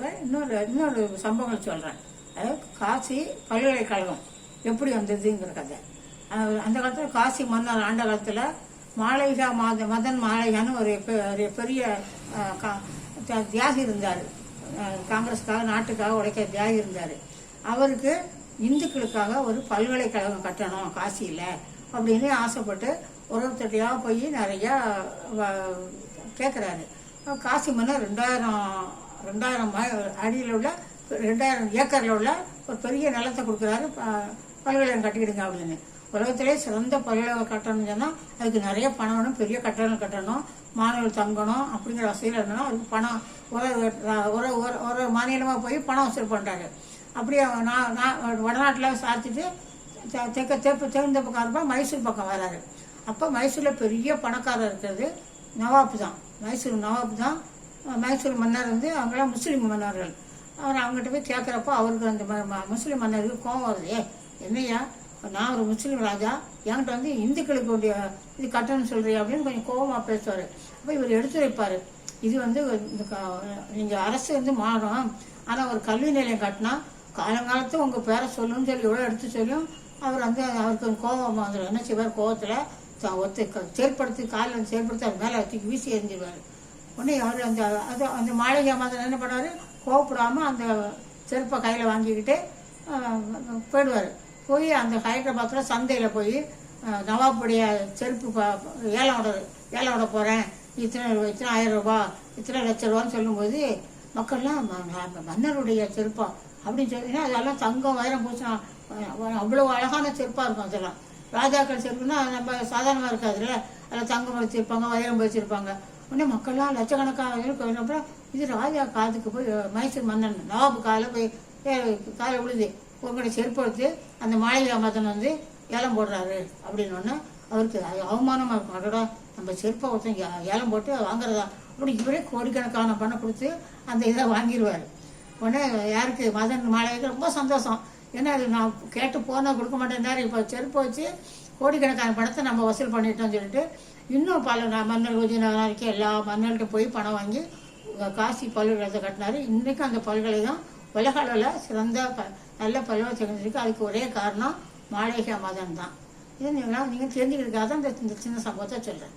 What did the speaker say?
இப்போ இன்னொரு இன்னொரு சம்பவங்கள் சொல்கிறேன் அதாவது காசி பல்கலைக்கழகம் எப்படி வந்ததுங்கிற கதை. அந்த காலத்தில் காசி மன்னர் ஆண்ட காலத்தில் மாலைகா மாத மதன் மாலைகான்னு ஒரு பெ- ஒரு பெரிய கா- தியாகி இருந்தார். காங்கிரஸுக்காக நாட்டுக்காக உழைக்க தியாகி இருந்தார். அவருக்கு இந்துக்களுக்காக ஒரு பல்கலைக்கழகம் கட்டணும் காசியில் அப்படின்னு ஆசைப்பட்டு ஒரு ஒருத்தட்டையாக போய் நிறையா கேட்குறாரு காசி மன்னர் ரெண்டாயிரம் ரெண்டாயிரம் அடியில் உள்ள ரெண்டாயிரம் ஏக்கரில் உள்ள ஒரு பெரிய நிலத்தை கொடுக்குறாரு. ப- பல்கலைக்கழகம் கட்டிக்கிடுங்க அப்படின்னு. உலகத்திலே சிறந்த பல்கலைக்கழகம் கட்டணும்னு சொன்னால் அதுக்கு நிறைய பணம் வேணும். பெரிய கட்டணம் கட்டணும். மாணவர்கள் தங்கணும். அப்படிங்கிற வசதியில் இருந்தனா அதுக்கு பணம் ஒரு ஒரு ஒரு மாநிலமாக போய் பணம் வசூல் பண்ணுறாரு அப்படியே நான் நான் வடநாட்டில் சாத்திட்டு தெற்க தேப்பு தெற்கு பக்கம் இருப்பா மைசூர் பக்கம் வராரு. அப்போ மைசூரில் பெரிய பணக்காரர் இருக்கிறது நவாப் தான். மைசூர் நவாப் தான். மைசூர் மன்னர் வந்து அவங்களாம் முஸ்லீம் மன்னர்கள். அவர் அவங்ககிட்ட போய் கேட்குறப்போ அவருக்கு அந்த ம- ம- முஸ்லீம் மன்னருக்கு கோவம் வருது. என்னையா நான் ஒரு முஸ்லீம் ராஜா. என்கிட்ட வந்து இந்துக்களுக்கு உடைய இது கட்டணம் சொல்றியா அப்படின்னு கொஞ்சம் கோவமாக பேசுவார். அப்போ இவர் எடுத்து வைப்பார் இது வந்து இந்த நீங்கள் அரசு வந்து மாறும் ஆனால் ஒரு கல்வி நிலையம் கட்டினா காலங்காலத்து உங்கள் பேரை சொல்லணும்னு சொல்லி எவ்வளோ எடுத்து சொல்லியும் அவர் வந்து அவருக்கு கொஞ்சம் கோபம் வந்துடும் என்ன செய்வார்? கோவத்தில் ஒத்து செயற்படுத்தி காலில் செயற்படுத்தி அது மேலே தூக்கி வீசி எறிஞ்சிருவார். உடனே அவர் அந்த அது அந்த மாளிகை மாதிரி என்ன பண்ணுவார்? கோவப்படாமல் அந்த செருப்பை கையில் வாங்கிக்கிட்டு போயிடுவார். போய் அந்த ஹைதராபாத்தில் சந்தையில் போய் நவாபுடைய செருப்பு ப- ஏலம் விட ஏலம் விட போகிறேன் இத்தனை இத்தனை ஆயிரம் ரூபா இத்தனை லட்ச ரூபான்னு சொல்லும்போது மக்கள்லாம் மன்னருடைய செருப்பா அப்படின்னு சொல்லி அதெல்லாம் தங்கம் வைரம் பூசினா அவ்வளோ அழகான செருப்பாக இருக்கும் அதெல்லாம். ராஜாக்கள் செருப்புனா நம்ம சாதாரணமாக இருக்காதுல்ல. அதில் தங்கம் வச்சிருப்பாங்க வைரம் வச்சிருப்பாங்க. உடனே மக்கள்லாம் லட்சக்கணக்கான அப்புறம் இது ராஜா காதுக்கு போய் மைசூர் மன்னன் நவாபு காலில் போய் காலை விழுது. உங்களுடைய செருப்பு எடுத்து அந்த மாளிகை மதன் வந்து ஏலம் போடுறாரு. அப்படின்னு ஒன்று அவருக்கு அது அவமானமாக இருக்கும். நம்ம செருப்பை ஒருத்தன் ஏலம் போட்டு வாங்குறதா? அப்படி இவரே கோடிக்கணக்கான பணம் கொடுத்து அந்த இதை வாங்கிடுவார் உடனே யாருக்கு? மதன் மாளிகைக்கு ரொம்ப சந்தோஷம். ஏன்னா அது நான் கேட்டு போனால் கொடுக்க மாட்டேன்னாரு இப்போ செருப்பு வச்சு கோடிக்கணக்கான பணத்தை நம்ம வசூல் பண்ணிட்டோம்னு சொல்லிட்டு இன்னும் பல நான் மன்னர் விஜயநகருக்கு எல்லா மன்னர்கிட்ட போய் பணம் வாங்கி காசி பல்கலைக்கழகத்தை கட்டினாரு. இன்றைக்கும் அந்த பல்கலைக்கழகம் உலக அளவில் சிறந்த ப நல்ல பல்கலைக்கழகம் இருக்கு. அதுக்கு ஒரே காரணம் மாளிகா மதன் தான். இது நீங்கள்? நீங்கள் தெரிஞ்சுக்கிறதுக்காக தான் இந்த இந்த சின்ன சம்பவத்தை சொல்கிறேன்